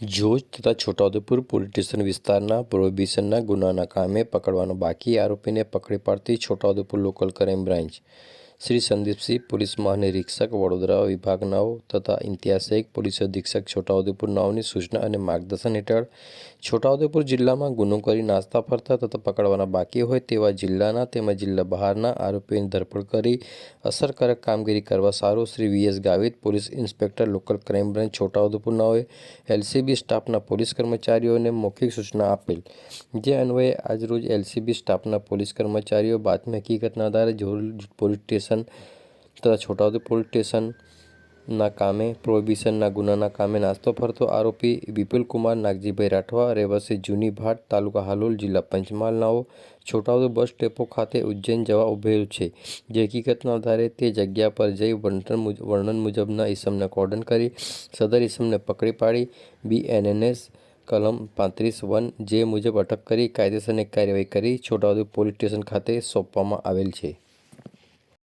જોજ તથા Chhota Udepur police station વિસ્તારના પ્રોહિબિશનના ગુનાના કામે પકડવાનો બાકી આરોપીને પકડી પાડતી Chhotaudepur local crime branch Shri Sandeepsinh police મહાનિરીક્ષક, Vadodara વિભાગનાઓ તથા ઇમ્તિયાઝ શેખ, પોલીસ અધિક્ષક છોટાઉદેપુર નવની સૂચના અને માર્ગદર્શન હેઠળ છોટાઉદેપુર જિલ્લામાં ગુનો કરી નાસ્તા ફરતા તથા પકડવાના બાકી હોય તેવા જિલ્લાના તેમજ જિલ્લા બહારના આરોપીઓની ધરપકડ કરી અસરકારક કામગીરી કરવા સારું Shri VS Gavit, police inspector, local crime branch Chhotaudepur નવે એલસીબી સ્ટાફના પોલીસ કર્મચારીઓને મૌખિક સૂચના આપેલ. જે અન્વયે આજરોજ એલસીબી સ્ટાફના પોલીસ કર્મચારીઓ બાતમી હકીકતના આધારે જરૂર પોલીસ સ્ટેશન તથા છોટાઉદેપુર પોલીસ સ્ટેશનના કામે પ્રોહિબિશનના ગુનાના કામે નાસ્તો ફરતો આરોપી વિપુલકુમાર નાગજીભાઈ રાઠવા, રહેવાસી જૂની ભાટ, તાલુકા હાલોલ, જિલ્લા પંચમહાલ નાઓ બસ ડેપો ખાતે ઉજ્જૈન જવા ઉભેલ છે. જે હકીકતના આધારે તે જગ્યા પર જઈ વર્ણન વર્ણન મુજબના ઈસમને કોર્ડન કરી, સદર ઈસમને પકડી પાડી બીએનએનએસ કલમ પાંત્રીસ વન જે મુજબ અટક કરી કાયદેસરની કાર્યવાહી કરી છોટાઉદેપુર પોલીસ સ્ટેશન ખાતે સોંપવામાં આવેલ છે.